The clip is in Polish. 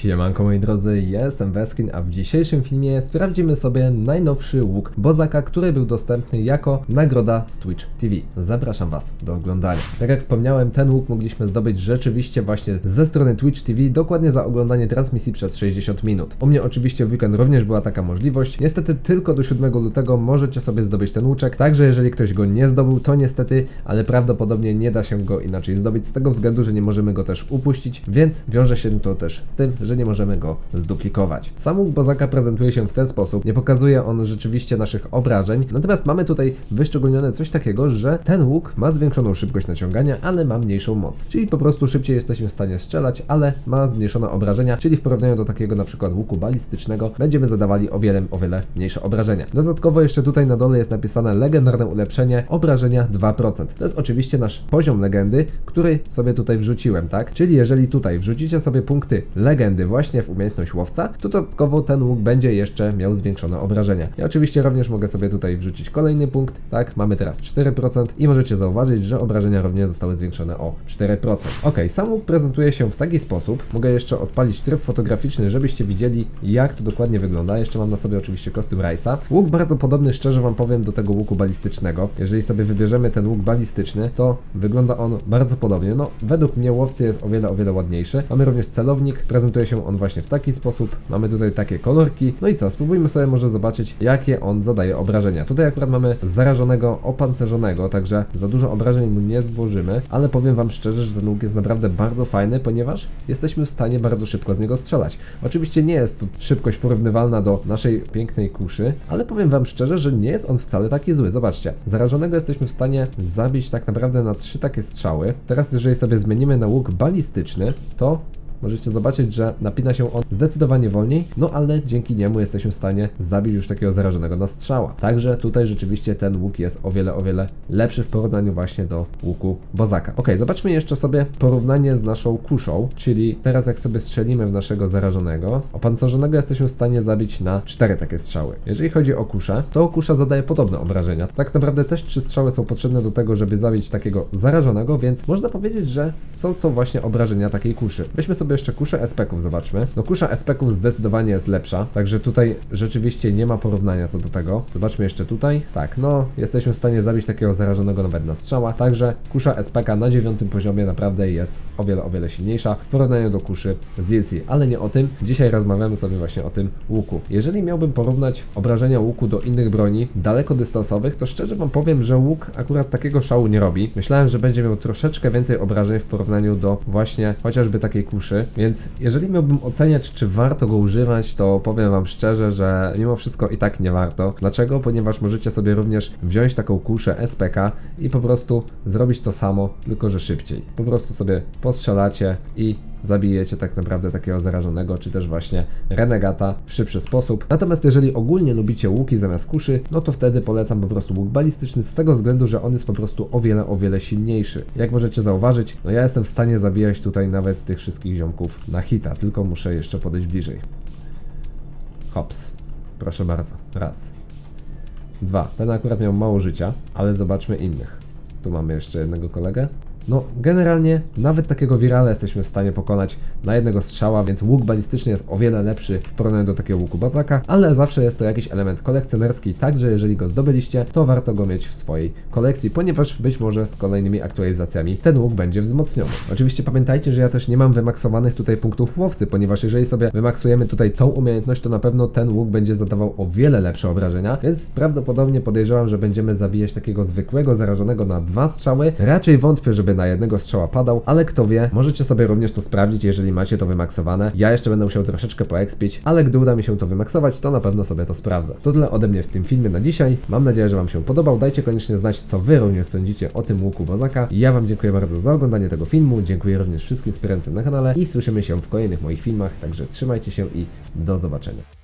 Siemanko moi drodzy, jestem Weskin, a w dzisiejszym filmie sprawdzimy sobie najnowszy łuk Bozaka, który był dostępny jako nagroda z Twitch TV. Zapraszam Was do oglądania. Tak jak wspomniałem, ten łuk mogliśmy zdobyć rzeczywiście właśnie ze strony Twitch TV, dokładnie za oglądanie transmisji przez 60 minut. U mnie oczywiście w weekend również była taka możliwość. Niestety tylko do 7 lutego możecie sobie zdobyć ten łuczek, także jeżeli ktoś go nie zdobył, to niestety, ale prawdopodobnie nie da się go inaczej zdobyć z tego względu, że nie możemy go też upuścić, więc wiąże się to też z tym, że nie możemy go zduplikować. Sam łuk Bozaka prezentuje się w ten sposób, nie pokazuje on rzeczywiście naszych obrażeń, natomiast mamy tutaj wyszczególnione coś takiego, że ten łuk ma zwiększoną szybkość naciągania, ale ma mniejszą moc, czyli po prostu szybciej jesteśmy w stanie strzelać, ale ma zmniejszone obrażenia, czyli w porównaniu do takiego na przykład łuku balistycznego będziemy zadawali o wiele, o wiele mniejsze obrażenia. Dodatkowo jeszcze tutaj na dole jest napisane legendarne ulepszenie obrażenia 2%. To jest oczywiście nasz poziom legendy, który sobie tutaj wrzuciłem, tak? Czyli jeżeli tutaj wrzucicie sobie punkty legendy właśnie w umiejętność łowca, dodatkowo ten łuk będzie jeszcze miał zwiększone obrażenia. Ja oczywiście również mogę sobie tutaj wrzucić kolejny punkt, tak? Mamy teraz 4% i możecie zauważyć, że obrażenia również zostały zwiększone o 4%. Ok, sam łuk prezentuje się w taki sposób. Mogę jeszcze odpalić tryb fotograficzny, żebyście widzieli jak to dokładnie wygląda. Jeszcze mam na sobie oczywiście kostium Rice'a. Łuk bardzo podobny, szczerze wam powiem, do tego łuku balistycznego. Jeżeli sobie wybierzemy ten łuk balistyczny, to wygląda on bardzo podobnie. No, według mnie łowcy jest o wiele, o wiele ładniejszy. Mamy również celownik, prezentuje się on właśnie w taki sposób. Mamy tutaj takie kolorki. No i co, spróbujmy sobie może zobaczyć, jakie on zadaje obrażenia. Tutaj akurat mamy zarażonego, opancerzonego, także za dużo obrażeń mu nie złożymy, ale powiem wam szczerze, że ten łuk jest naprawdę bardzo fajny, ponieważ jesteśmy w stanie bardzo szybko z niego strzelać. Oczywiście nie jest to szybkość porównywalna do naszej pięknej kuszy, ale powiem wam szczerze, że nie jest on wcale taki zły. Zobaczcie, zarażonego jesteśmy w stanie zabić tak naprawdę na trzy takie strzały. Teraz jeżeli sobie zmienimy na łuk balistyczny, to możecie zobaczyć, że napina się on zdecydowanie wolniej, no ale dzięki niemu jesteśmy w stanie zabić już takiego zarażonego na strzała. Także tutaj rzeczywiście ten łuk jest o wiele, o wiele lepszy w porównaniu właśnie do łuku Bozaka. Ok, zobaczmy jeszcze sobie porównanie z naszą kuszą, czyli teraz jak sobie strzelimy w naszego zarażonego, opancerzonego jesteśmy w stanie zabić na cztery takie strzały. Jeżeli chodzi o kuszę, to kusza zadaje podobne obrażenia. Tak naprawdę też trzy strzały są potrzebne do tego, żeby zabić takiego zarażonego, więc można powiedzieć, że są to właśnie obrażenia takiej kuszy. Weźmy sobie jeszcze kuszę espeków, zobaczmy. No kusza espeków zdecydowanie jest lepsza, także tutaj rzeczywiście nie ma porównania co do tego. Zobaczmy jeszcze tutaj. Tak, no jesteśmy w stanie zabić takiego zarażonego nawet na strzała, także kusza SPK na dziewiątym poziomie naprawdę jest o wiele, o wiele silniejsza w porównaniu do kuszy z DLC, ale nie o tym. Dzisiaj rozmawiamy sobie właśnie o tym łuku. Jeżeli miałbym porównać obrażenia łuku do innych broni dalekodystansowych, to szczerze wam powiem, że łuk akurat takiego szału nie robi. Myślałem, że będzie miał troszeczkę więcej obrażeń w porównaniu do właśnie chociażby takiej kuszy, więc jeżeli miałbym oceniać, czy warto go używać, to powiem wam szczerze, że mimo wszystko i tak nie warto. Dlaczego? Ponieważ możecie sobie również wziąć taką kuszę SPK i po prostu zrobić to samo, tylko że szybciej. Po prostu sobie postrzelacie i zabijecie tak naprawdę takiego zarażonego, czy też właśnie renegata w szybszy sposób. Natomiast jeżeli ogólnie lubicie łuki zamiast kuszy, no to wtedy polecam po prostu łuk balistyczny z tego względu, że on jest po prostu o wiele, o wiele silniejszy. Jak możecie zauważyć, no ja jestem w stanie zabijać tutaj nawet tych wszystkich ziomków na hita, tylko muszę jeszcze podejść bliżej. Hops. Proszę bardzo. Raz. Dwa. Ten akurat miał mało życia, ale zobaczmy innych. Tu mamy jeszcze jednego kolegę. No, generalnie nawet takiego wirala jesteśmy w stanie pokonać na jednego strzała, więc łuk balistyczny jest o wiele lepszy w porównaniu do takiego łuku bazaka, ale zawsze jest to jakiś element kolekcjonerski, także jeżeli go zdobyliście, to warto go mieć w swojej kolekcji, ponieważ być może z kolejnymi aktualizacjami ten łuk będzie wzmocniony. Oczywiście pamiętajcie, że ja też nie mam wymaksowanych tutaj punktów łowcy, ponieważ jeżeli sobie wymaksujemy tutaj tą umiejętność, to na pewno ten łuk będzie zadawał o wiele lepsze obrażenia, więc prawdopodobnie podejrzewam, że będziemy zabijać takiego zwykłego zarażonego na dwa strzały. Raczej wątpię, żeby na jednego strzała padał, ale kto wie, możecie sobie również to sprawdzić, jeżeli macie to wymaksowane. Ja jeszcze będę musiał troszeczkę poekspić, ale gdy uda mi się to wymaksować, to na pewno sobie to sprawdzę. To tyle ode mnie w tym filmie na dzisiaj. Mam nadzieję, że Wam się podobał. Dajcie koniecznie znać, co Wy również sądzicie o tym łuku Bozaka. Ja Wam dziękuję bardzo za oglądanie tego filmu. Dziękuję również wszystkim wspierającym na kanale i słyszymy się w kolejnych moich filmach. Także trzymajcie się i do zobaczenia.